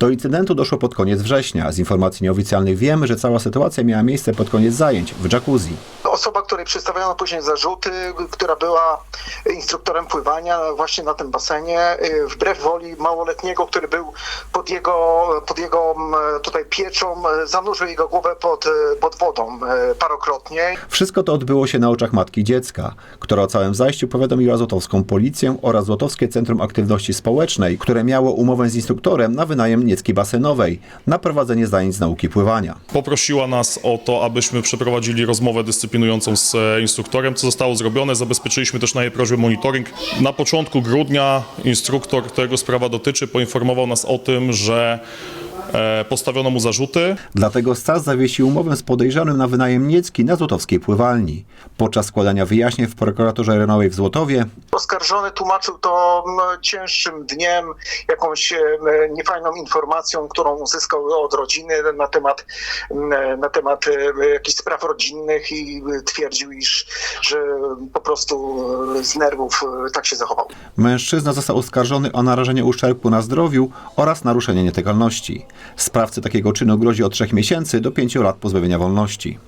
Do incydentu doszło pod koniec września. Z informacji nieoficjalnych wiemy, że cała sytuacja miała miejsce pod koniec zajęć w jacuzzi. Osoba, której przedstawiono później zarzuty, która była instruktorem pływania właśnie na tym basenie, y, wbrew woli małoletniego, który był pod jego, pod jego tutaj pieczą, zanurzył jego głowę pod, pod wodą y, parokrotnie. Wszystko to odbyło się na oczach matki dziecka, która o całym zajściu powiadomiła złotowską policję oraz Złotowskie Centrum Aktywności Społecznej, które miało umowę z instruktorem na wynajem niecki basenowej na prowadzenie zajęć z nauki pływania. Poprosiła nas o to, abyśmy przeprowadzili rozmowę z e, instruktorem, co zostało zrobione. Zabezpieczyliśmy też na jej prośbę monitoring. Na początku grudnia instruktor, którego sprawa dotyczy, poinformował nas o tym, że postawiono mu zarzuty. Dlatego SAS zawiesił umowę z podejrzanym na wynajem niecki na złotowskiej pływalni. Podczas składania wyjaśnień w prokuraturze rejonowej w Złotowie Oskarżony tłumaczył to cięższym dniem, jakąś e, niefajną informacją, którą uzyskał od rodziny na temat, na temat e, jakichś spraw rodzinnych i twierdził, iż że po prostu e, z nerwów e, tak się zachował. Mężczyzna został oskarżony o narażenie uszczerbku na zdrowiu oraz naruszenie nietykalności. Sprawcy takiego czynu grozi od 3 miesięcy do 5 lat pozbawienia wolności.